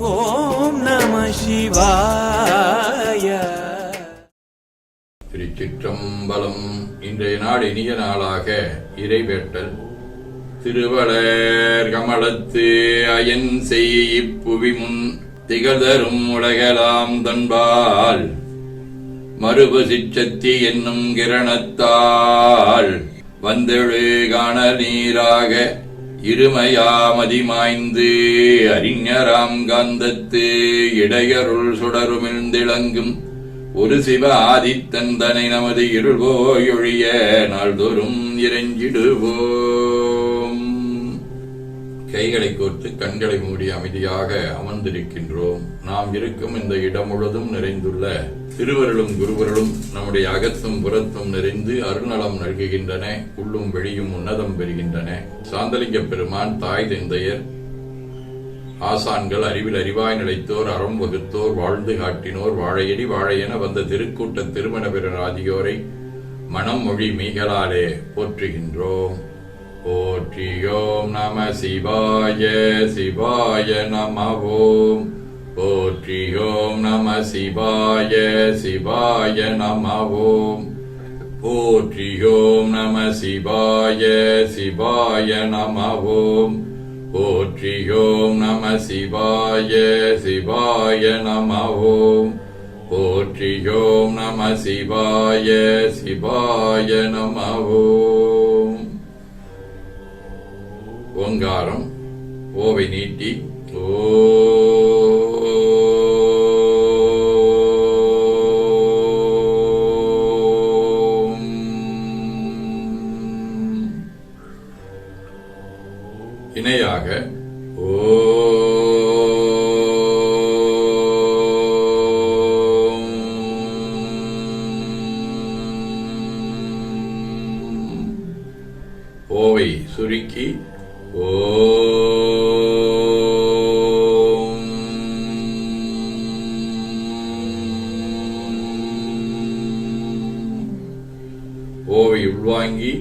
ஓம் நம சிவாய. திருச்சிற்றம்பலம் இன்றைய நாள் இனிய நாளாக இறைவேட்டல். திருவளர் கமலத்து அயன் செய் இப்புவி முன் திகழ்தரும் உலகலாம் தன்பால். மறுபு சிச்சத்தி என்னும் கிரணத்தால் வந்தெழு காண நீராக இருமையாமதிமாய்ந்து அறிஞராம் காந்தத்து இடையருள் சுடருமிழ்ந்திளங்கும் ஒரு சிவ ஆதித்தந்தனை நமது இருள்வோயொழிய நாள்தோறும் இறைஞ்சிடுவோம். கைகளை கோர்த்து கண்களை மூடி அமைதியாக அமர்ந்திருக்கின்றோம். நாம் இருக்கும் இந்த இடம் முழுவதும் நிறைந்துள்ள திருவருளும் குருவருளும் நம்முடைய அகத்தும் புறத்தும் நிறைந்து அருள்நலம் நல்குகின்றன உள்ளும் வெளியும் உன்னதம் பெறுகின்றன. சாந்தலிங்க பெருமான் தாய் தந்தையர் ஆசான்கள் அறிவில் அறிவாய் நிலைத்தோர் அறம் வகுத்தோர் வாழ்ந்து காட்டினோர் வாழையடி வாழையென வந்த திருக்கூட்ட திருமண பிறராதியோரை மனம் மொழி மீகளாலே போற்றுகின்றோம். போற்றி ஓம் நம சிவாய சிவாய நம ஓம் போற்றியோம் நம சிவாய சிவாய நம ஓம் போற்றியோம் நம சிவாய சிவாய நம ஓம் போற்றியோம் நம சிவாய சிவாய நம ஓம் போற்றியோம் நம சிவாய சிவாய நம ஓம் ஓங்காரம். ஓவை நீட்டி ஓம் இணையாக ஓ. உள்வாங்கி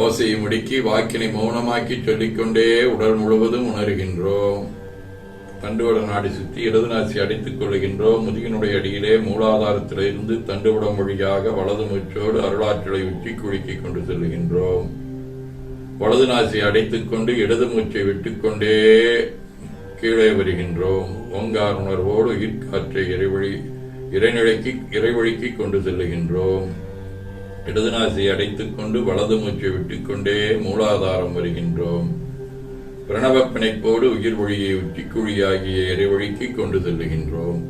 ஓசையை முடுக்கி வாக்கினை மௌனமாக்கி சொல்லிக்கொண்டே உடல் முழுவதும் உணர்கின்றோம். தண்டுவட நாடி சுற்றி இடது நாசி அடித்துக் கொள்கின்றோம் முதுகினுடைய அடியிலே மூலாதாரத்திலிருந்து தண்டுவடம் வழியாக வலது மூச்சோடு அருளாற்றலை உச்சி குலுக்கிக் கொண்டு செல்கின்றோம் வலது நாசி அடைத்துக் கொண்டு இடது மூச்சை விட்டுக்கொண்டே கீழே வருகின்றோம். ஓங்கார் உணர்வோடு உயிர்காற்றை இறைவழி இறைநிலைக்கு இறைவழிக்கு கொண்டு செல்லுகின்றோம். இடது நாசி அடைத்துக் கொண்டு வலது மூச்சை விட்டுக்கொண்டே மூலாதாரம் வருகின்றோம். பிரணவ பிணைப்போடு உயிர் ஒளியை உச்சிக்குழியாகிய இறைவழிக்கு கொண்டு செல்லுகின்றோம்.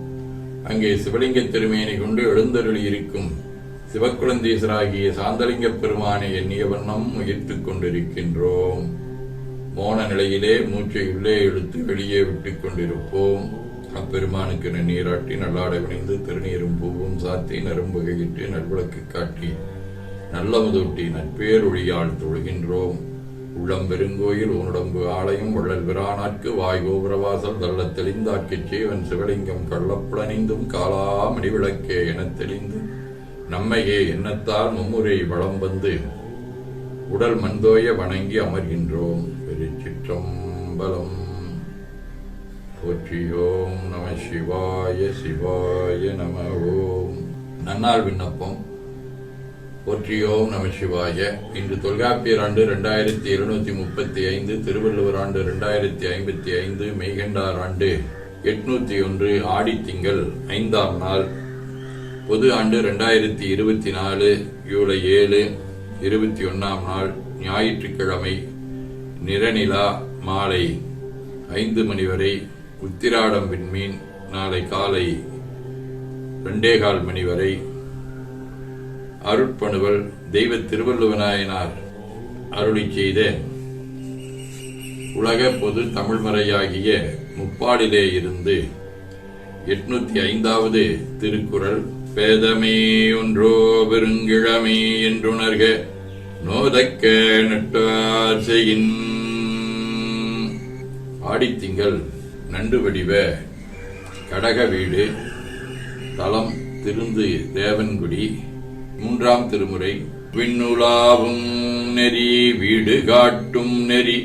அங்கே சிவலிங்க திருமேனி கொண்டு எழுந்தருளி இருக்கும் சிவக்குழந்தீசராகிய சாந்தலிங்க பெருமானை எண்ணிய வண்ணம் முயற்சிக் கொண்டிருக்கின்றோம். மோன நிலையிலே மூச்சை உள்ளே இழுத்து வெளியே விட்டுக் கொண்டிருப்போம். அப்பெருமானுக்கு நன்னீராட்டி நல்லாடை வினைந்து திருநீரும் பூவும் சாத்தி நரும்புகையிட்டு நல்விளக்கு காட்டி நல்லமுதூட்டி நட்பேரொழியால் தொழுகின்றோம். உள்ளம் பெருங்கோயில் உன்னுடம்பு ஆலயம் வள்ளல் பிரானாட்கு வாய் கோபுரவாசல் தள்ள தெளிந்தாக்கிச் சேவன் சிவலிங்கம் கள்ளப்புலனிந்தும் காலா மணிவிளக்கே எனத் தெளிந்து நம்மையே எண்ணத்தால் மும்முறை வளம் வந்து உடல் மந்தோய வணங்கி அமர்கின்றோம். பெருச்சிற்றம்பலம். போற்றியோம் நம சிவாய சிவாய நம ஓம். நன்னாள் விண்ணப்பம். போற்றியோம் நம சிவாய. இன்று தொல்காப்பியர் ஆண்டு இரண்டாயிரத்தி இருநூத்தி முப்பத்தி ஐந்து திருவள்ளுவர் ஆண்டு இரண்டாயிரத்தி ஐம்பத்தி ஐந்து மெய்கண்டார் ஆண்டு எட்நூத்தி ஒன்று ஆடித்திங்கள் ஐந்தாம் நாள். பொது ஆண்டு ரெண்டாயிரத்தி இருபத்தி நாலு ஜூலை ஏழு இருபத்தி ஒன்னாம் நாள் ஞாயிற்றுக்கிழமை நிறநிலா மாலை ஐந்து மணி வரை உத்திராடம் விண்மீன் நாளை காலை ரெண்டே கால் மணி வரை. அருட்பணுவல் தெய்வ திருவள்ளுவநாயனார் அருளி செய்த உலக பொது தமிழ்மறையாகிய முப்பாடிலே இருந்து எட்நூத்தி ஐந்தாவது திருக்குறள் பேதமே ஒன்றோ பெருங்கிழமே என்றுணர்க நோதக்க நட்டார் செய்யின். ஆடித்திங்கள் நண்டு வடிவ கடக வீடு தலம் திருந்து தேவன்குடி மூன்றாம் திருமுறை விண்ணுலாவும் நெறி வீடு காட்டும் நெறி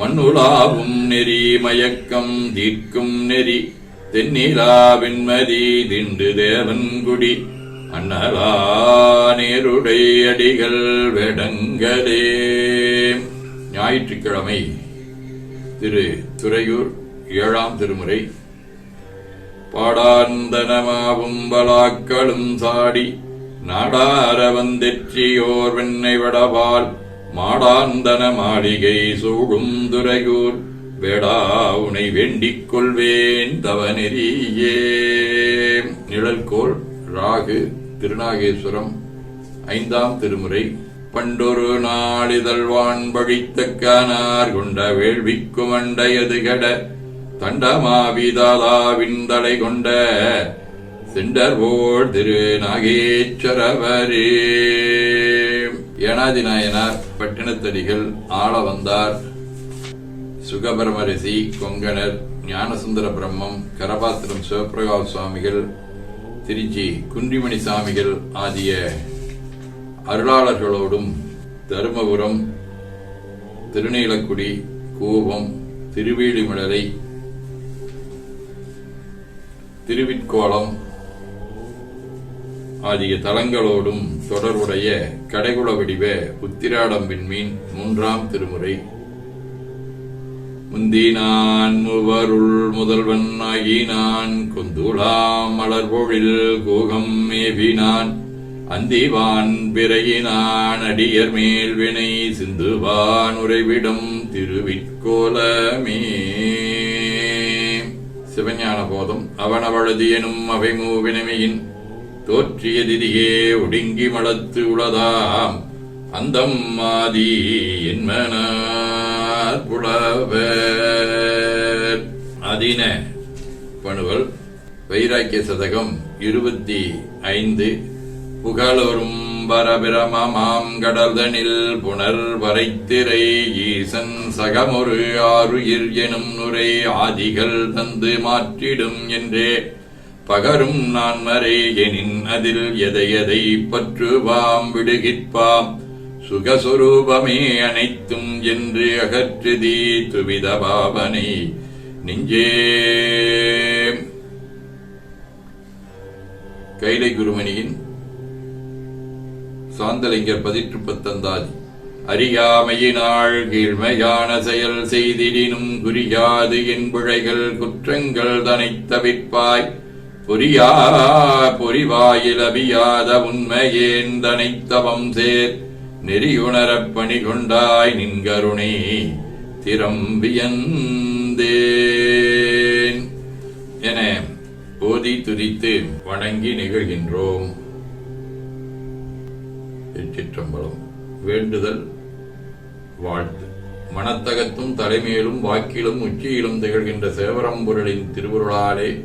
மண்ணுலாவும் நெறி மயக்கம் தீர்க்கும் நெறி. தென்னிலா வெண்மதி திண்டு தேவன்குடி அண்ணலா நேருடை அடிகள் வெடங்களே ஞாயிற்றுக்கிழமை திரு துறையூர் ஏழாம் திருமுறை. பாடாந்தனமாவும் பலாக்களும் சாடி நாடார வந்தெற்றியோர் வெண்ணை வடவால் மாடாந்தன மாளிகை சூடும் துறையூர். வேடா உனை வேண்டிக் கொள்வேன் தவநெறியே. நிழல்கோள் ராகு திருநாகேஸ்வரம் ஐந்தாம் திருமுறை. பண்டொரு நாளிதழ்வான் பழித்தக்கானார் கொண்ட வேள்விக்கு மண்டையது கட தண்டமாவிதாலாவின் தலை கொண்ட செண்டர்வோள் திரு நாகேஸ்வரவரே ஏனாதி நாயனார் பட்டினத்தடிகள் ஆள வந்தார். சுகபரமரிசி கொங்கணர் ஞானசுந்தர பிரம்மம் கரபாத்திரம் சிவபிரகாஷ் சுவாமிகள் திருச்சி குன்றிமணி சாமிகள் ஆகிய அருளாளர்களோடும் தருமபுரம் திருநீலக்குடி கூவம் திருவேலிமலரை திருவிற்கோளம் ஆகிய தலங்களோடும் தொடர்புடைய கடைகுல வடிவ உத்திராடம் விண்மீன் மூன்றாம் திருமுறை. முந்தினான் மூவருள் முதல்வன் ஆகினான். குந்துளாம் மலர்பொழில் கோகம் மேவினான் அந்திவான் பிறகினான் அடியர் மேல் வினை சிந்துவான் உறைவிடம் திருவிற்கோலமே. சிவஞான போதம் அவனவளது எனும் அவை மூவினமையின் தோற்றிய திதியே ஒடுங்கி மலத்து உளதாம். அந்தம் மாதி என்மனா புலவர் அதின பணுவல் வைராக்கிய சதகம் இருபத்தி ஐந்து. புகழோரும் பரபிரமமாம் கடல்தனில் புனர் வரைத்திரை ஈசன் சகமொரு ஆறுயிர் எனும் நுரை ஆதிகள் தந்து மாற்றிடும் என்றே. பகரும் நான் மறை எனின் அதில் எதை எதை பற்றுவாம் விடுகிற்பாம். சுகஸ்வரூபமே அனைத்தும் என்று அகற்றுதி துவித பாவனை நெஞ்சே. கைலை குருமணியின் சாந்தலிங்கர் பதிற்று பத்தந்தாதி அறியாமையினாள் கீழ்மையான செயல் செய்திடினும் குறியாது என் பிழைகள் குற்றங்கள் தனைத் தவிர்ப்பாய் பொறியா பொறிவாயில் அபியாத உண்மையேந்தனை தனைத்தவம் சேர். நெறியுணரப் பணி கொண்டாய் நின்கருணை திரம்பியந்தேன் என ஓதி துதித்து வணங்கி நிகழ்கின்றோம். திருச்சிற்றம்பலம் வேண்டுதல் வாழ்த்து. மனத்தகத்தும் தலைமையிலும் வாக்கிலும் உச்சியிலும் திகழ்கின்ற சேவரம்பொருளின் திருவுருளாலே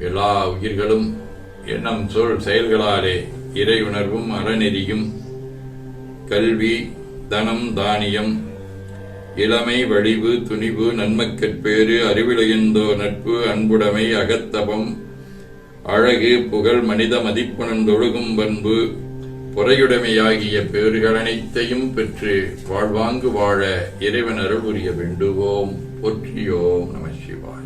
எல்லா உயிர்களும் எண்ணம் சொல் செயல்களாலே இறையுணர்வும் அறநெறியும் கல்வி தனம் தானியம் இளமை வடிவு துணிவு நன்மக்கற்பேறு அறிவிலையந்தோ நட்பு அன்புடைமை அகத்தபம் அழகு புகழ் மனித மதிப்புணர்ந்தொழுகும் பண்பு பொறையுடைமையாகிய பேறுகள் அனைத்தையும் பெற்று வாழ்வாங்கு வாழ இறைவன் அருள் புரிய வேண்டுவோம். போற்றியோம் நம சிவாய்.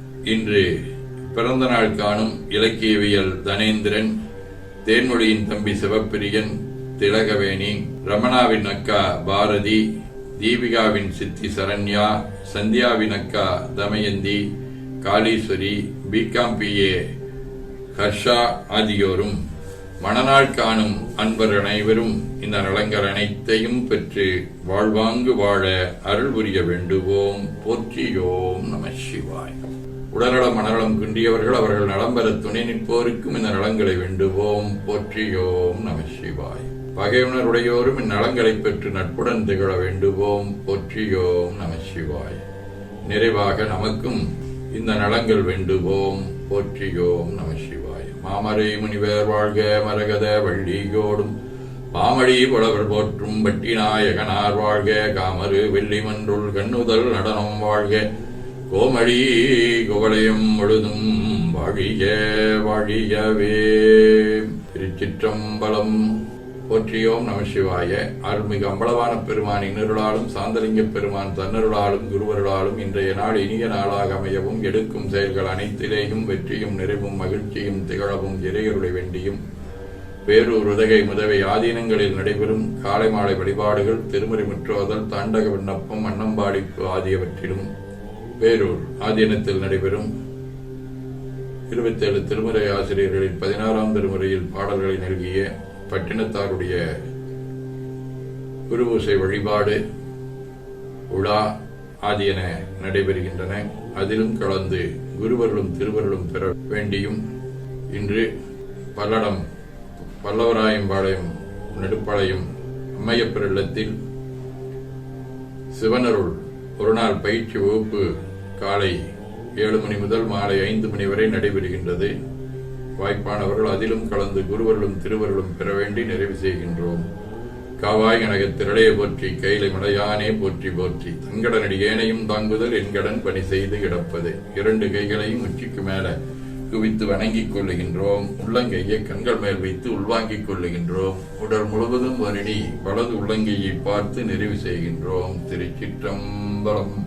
இன்று பிறந்த நாள் காணும் இலக்கியவியல் தனேந்திரன் தேன்மொழியின் தம்பி சிவப்பிரியன் திலகவேணி ரமணாவின் அக்கா பாரதி தீபிகாவின் சித்தி சரண்யா சந்தியாவின் அக்கா தமயந்தி காளீஸ்வரி பிகாம் பிஏ ஹர்ஷா ஆகியோரும் மணநாள் காணும் அன்பர் அனைவரும் இந்த நலங்கள் அனைத்தையும் பெற்று வாழ்வாங்கு வாழ அருள் புரிய வேண்டுவோம். போற்றியோம் நம சிவாயம் உடல்நலம் மனநலம் குன்றியவர்கள் அவர்கள் நலம் பெற துணை நிற்போருக்கும் இந்த நலங்களை வேண்டுவோம். போற்றியோம் நம சிவாய். பகையுணருடையோரும் இந்நலங்களை பெற்று நட்புடன் திகழ வேண்டுவோம். போற்றியோம் நம சிவாய். நிறைவாக நமக்கும் இந்த நலங்கள் வேண்டுவோம். போற்றியோம் நம சிவாய். மாமரை முனிவர் வாழ்க மரகத வள்ளியோடும் பாமடி புலவர் போற்றும் பட்டிநாயகனார் வாழ்க. காமரு வெள்ளிமன்றுள் கண்ணுதல் நடனம் வாழ்க. கோமழி குவளையம் முழுதும் வாழிய வாழியவே. திருச்சிற்றம்பலம் போற்றியோம் நம சிவாய. அருள்மிகு அம்பலவான பெருமான் இன்னருளாலும் சாந்தலிங்க பெருமான் தன்னருளாலும் குருவருளாலும் இன்றைய நாள் இனிய நாளாக அமையவும் எடுக்கும் செயல்கள் அனைத்திலேயும் வெற்றியும் நிறைவும் மகிழ்ச்சியும் திகழவும் இறையருளை வேண்டியும். பேரூர் உதகை முதவை ஆதீனங்களில் நடைபெறும் காலை மாலை வழிபாடுகள் திருமறை முற்றோதல் தாண்டக விண்ணப்பம் அன்னம்பாடிப்பு ஆகியவற்றிலும். வேரூர் ஆதீனத்தில் நடைபெறும் இருபத்தேழு திருமுறை ஆசிரியர்களில் பதினாறாம் திருமுறையில் பாடல்களை நல்கிய பட்டினத்தாருடைய குருபூசை வழிபாடு உலா ஆகியன நடைபெறுகின்றன. அதிலும் கலந்து குருவர்களும் திருவர்களும் பெற வேண்டியும் இன்று பல்லடம் பல்லவராயம்பாளையம் நெடுப்பாளையம் அம்மையப்பர் இல்லத்தில் சிவனருள் ஒருநாள் பயிற்சி வகுப்பு காலை ஏழு மணி முதல் மாலை ஐந்து மணி வரை நடைபெறுகின்றது. வாய்ப்பானவர்கள் அதிலும் கலந்து குருவர்களும் திருவர்களும் பெற வேண்டி நிறைவு செய்கின்றோம். காவாய் கனக திரளைய போற்றி கைலை மலையானே போற்றி போற்றி. தங்கடனடி ஏனையும் தாங்குதல் என்கடன் பணி செய்து கிடப்பது. இரண்டு கைகளையும் உச்சிக்கு மேல குவித்து வணங்கிக் கொள்ளுகின்றோம். உள்ளங்கையை கண்கள் மேல் வைத்து உள்வாங்கிக் கொள்ளுகின்றோம். உடல் முழுவதும் வருடி வலது உள்ளங்கையை பார்த்து நிறைவு செய்கின்றோம். திருச்சிற்றம்பலம்.